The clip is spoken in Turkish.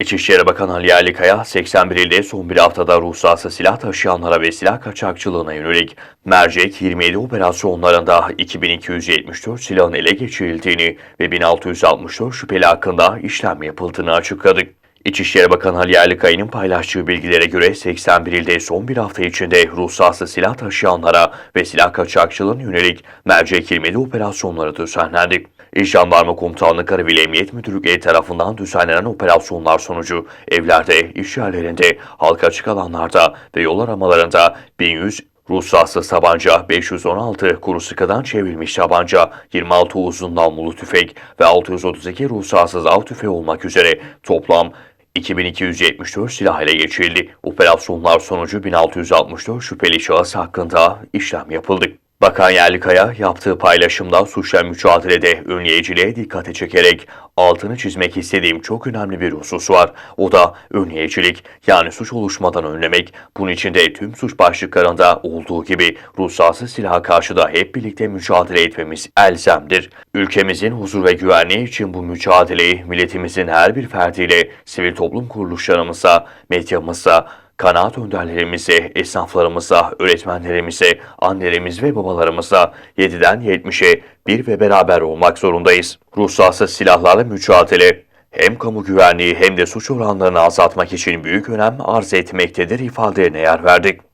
İçişleri Bakanı Ali Yerlikaya, 81 ilde son bir haftada ruhsatsız silah taşıyanlara ve silah kaçakçılığına yönelik mercek 27 operasyonlarında 2274 silahın ele geçirildiğini ve 1664 şüpheli hakkında işlem yapıldığını açıkladı. İçişleri Bakanı Ali Yerlikaya'nın paylaştığı bilgilere göre 81 ilde son bir hafta içinde ruhsatsız silah taşıyanlara ve silah kaçakçılığına yönelik mercek 27 operasyonları düzenlendi. İl Jandarma Komutanlığı Karabili Emniyet Müdürlükleri tarafından düzenlenen operasyonlar sonucu evlerde, iş yerlerinde, halka açık alanlarda ve yol aramalarında 1100 ruhsatsız tabanca, 516 kuru sıkıdan çevrilmiş tabanca, 26 uzun namlulu tüfek ve 632 ruhsatsız av tüfeği olmak üzere toplam 2274 silah ele geçirildi. Operasyonlar sonucu 1664 şüpheli şahıs hakkında işlem yapıldı. Bakan Yerlikaya yaptığı paylaşımda suçla mücadelede önleyiciliğe dikkate çekerek altını çizmek istediğim çok önemli bir husus var. O da önleyicilik yani suç oluşmadan önlemek. Bunun için de tüm suç başlıklarında olduğu gibi ruhsatsız silaha karşı da hep birlikte mücadele etmemiz elzemdir. Ülkemizin huzur ve güvenliği için bu mücadeleyi milletimizin her bir ferdiyle sivil toplum kuruluşlarımıza, medyamıza, kanaat önderlerimize, esnaflarımıza, öğretmenlerimize, annelerimiz ve babalarımıza 7'den 70'e bir ve beraber olmak zorundayız. Ruhsatsız silahlarla mücadele hem kamu güvenliği hem de suç oranlarını azaltmak için büyük önem arz etmektedir ifadelerine yer verdik.